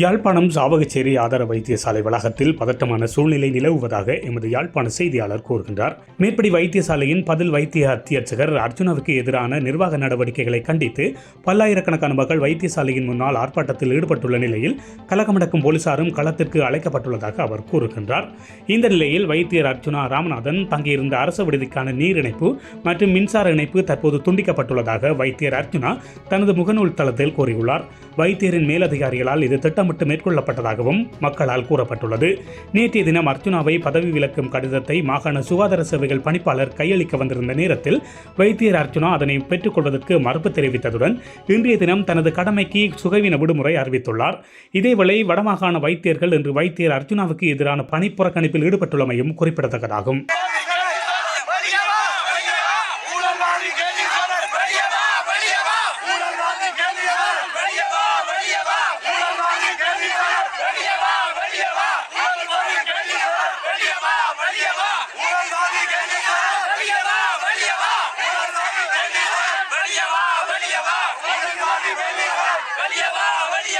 யாழ்ப்பாணம் சாவகச்சேரி ஆதார வைத்தியசாலை வளாகத்தில் பதட்டமான சூழ்நிலை நிலவுவதாக எமது யாழ்ப்பாண செய்தியாளர் கூறுகின்றார். மேற்படி வைத்தியசாலையின் பதில் வைத்திய அத்தியட்சகர் அர்ஜுனாவுக்கு எதிரான நிர்வாக நடவடிக்கைகளை கண்டித்து பல்லாயிரக்கணக்கான மக்கள் வைத்தியசாலையின் முன்னால் ஆர்ப்பாட்டத்தில் ஈடுபட்டுள்ள நிலையில் கலகமடக்கும் போலீசாரும் களத்திற்கு அழைக்கப்பட்டுள்ளதாக அவர் கூறுகின்றார். இந்த நிலையில் வைத்தியர் அர்ஜுனா ராமநாதன் தங்கியிருந்த அரசு விடுதிக்கான நீர் இணைப்பு மற்றும் மின்சார இணைப்பு தற்போது துண்டிக்கப்பட்டுள்ளதாக வைத்தியர் அர்ஜுனா தனது முகநூல் தளத்தில் கூறியுள்ளார். வைத்தியரின் மேலதிகாரிகளால் இது திட்டமிட்டு மேற்கொள்ளப்பட்டதாகவும் மக்களால் கூறப்பட்டுள்ளது. நேற்றைய தினம் அர்ஜுனாவை பதவி விலக்கும் கடிதத்தை மாகாண சுகாதார சேவைகள் பணிப்பாளர் கையளிக்க வந்திருந்த நேரத்தில் வைத்தியர் அர்ஜுனா அதனை பெற்றுக்கொள்வதற்கு மறுப்பு தெரிவித்ததுடன் இன்றைய தினம் தனது கடமைக்கு சுகவீன விடுமுறை அறிவித்துள்ளார். இதேவேளை வடமாகாண வைத்தியர்கள் இன்று வைத்தியர் அர்ஜுனாவுக்கு எதிரான பணி புறக்கணிப்பில் ஈடுபட்டுள்ளமையும் குறிப்பிடத்தக்கதாகும்.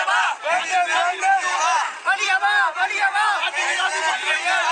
வலியவா வலியவா வலியவா வலியவா